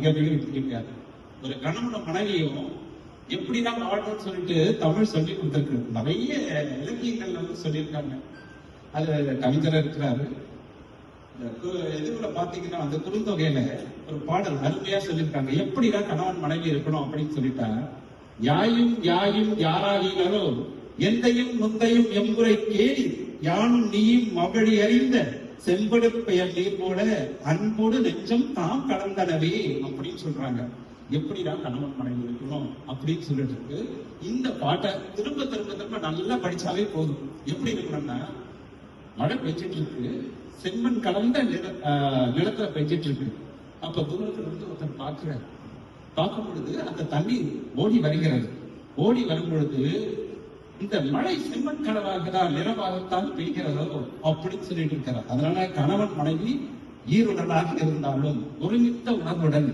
மிக மிக இருக்காரு ஒரு கணவன மனைவியும் எப்படிதான் வாழணும்னு சொல்லிட்டு தமிழ் சொல்லி கொடுத்துருக்கு நிறைய இலக்கியங்கள் வந்து சொல்லியிருக்காங்க. அது கவிஞர் இருக்கிறாரு. இந்த கு- பாத்தீங்கன்னா அந்த குறுந்தொகையில ஒரு பாடல் அருமையா சொல்லியிருக்காங்க. எப்படிதான் கணவன் மனைவி இருக்கணும் அப்படின்னு சொல்லிட்டா யாயும் யாயும் யாராகினாலும் எந்தையும் முந்தையும் எம்புரை கேடி யானும் நீயும் மவழி அறிந்த செம்படு போல அன்போடு நெஞ்சம் தாம் கலந்தனவே அப்படின்னு சொல்றாங்க. எப்படிதான் கணவன் மனைவி இருக்கணும் அப்படின்னு சொல்லிட்டு இருக்கு இந்த பாட்டை திரும்ப திரும்ப திரும்ப நல்லா படிச்சாலே போதும். எப்படி இருக்கணும்னா மழை பெஞ்சிட்டு இருக்கு செம்மண் கலந்த நில நிலத்துல பெஞ்சிட்டு இருக்கு. அப்ப தூரத்துல இருந்து ஒருத்தன் பார்க்கிறார். பார்க்கும் பொழுது அந்த தண்ணி ஓடி வருகிறது. ஓடி வரும் பொழுது இந்த மழை செம்மண் தான் நிறமாகத்தான் பெய்கிறதோ அப்படின்னு சொல்லிட்டு இருக்கிறார் அதனால கணவன் மனைவி ஈருடனாக இருந்தாலும் ஒருமித்த உணர்வுடன்